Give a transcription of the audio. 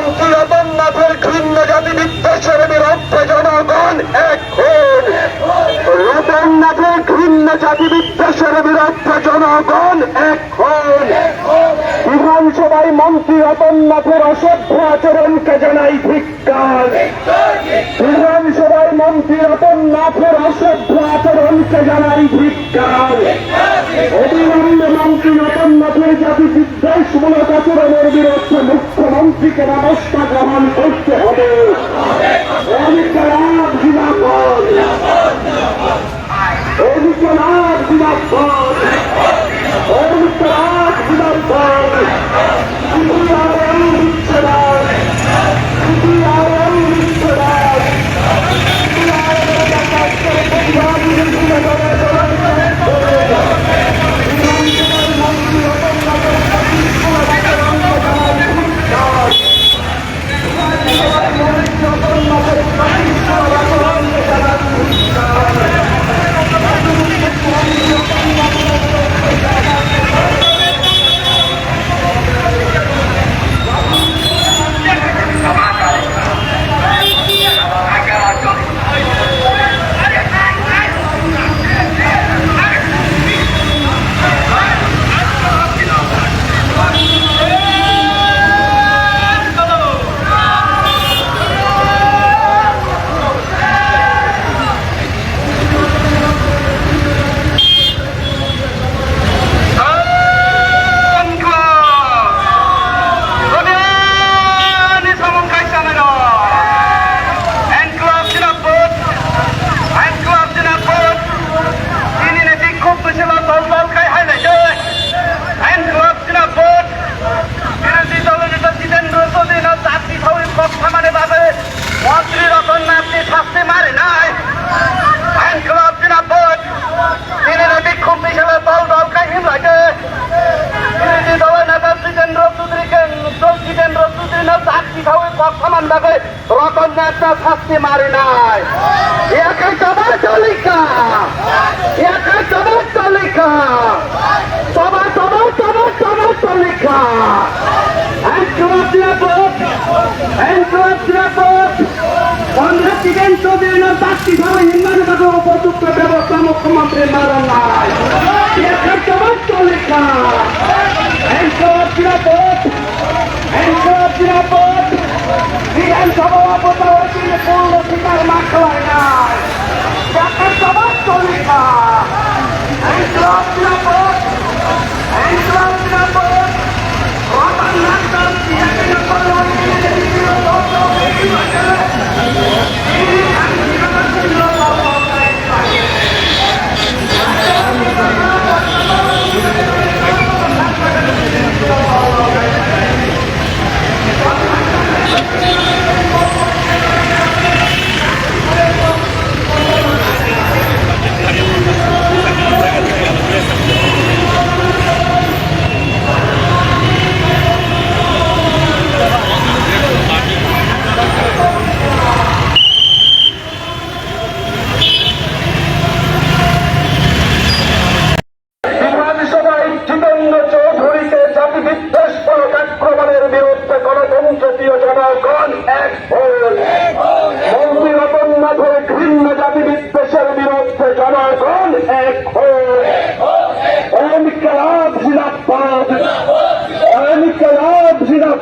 মন্ত্রী রতননাথের ঘৃণ্য জাতি বিদ্বেষের বিরুদ্ধে জনগণ এখন রতননাথের ঘৃণ্য জাতি বিদ্বেষের বিরুদ্ধে জনগণ এখন বিধানসভায় মন্ত্রী রতননাথের অসভ্য আচরণকে জানাই ধিক্কার। বিধানসভায় মন্ত্রী রতননাথের অসভ্য আচরণকে জানাই ধিক্কার। অবিলম্বে মন্ত্রী রতননাথের জাতি বিদ্বেষমূলক আচরণের বিরুদ্ধে মুখ্যমন্ত্রীকে ব্যবস্থা গ্রহণ করতে হবে। অনিকারাত জিনাপদ সিপিআরএম বিচ্ছেদার সিপিআরএম বিচ্ছেদার সিপিআরএম কাজ করে পরিবার বিধানসভার মন্ত্রী রতননাথের জাতি বিদ্বেষমূলক আচরণকে জানাই ধিক্কার মন্ত্রী রতন নাথকে শাস্তি মারে নাই আইন ক্লাব জিনাপদ তিনি বিক্ষোভ মিছিলে দল দল কাহিম লাগে বিরোধী দলের নেতা জিতেন্দ্র চৌধুরীকে জিতেন্দ্র চৌধুরী খাওয়া বর্তমান ভাবে রতন নাথ শাস্তি মারে নাই। একাই সবার তালিকা। একাই কংগ্রেস জিতেন চৌধুরী না চাকরি খাওয়া উপযুক্ত ব্যবস্থা মুখ্যমন্ত্রী মারেন নাই।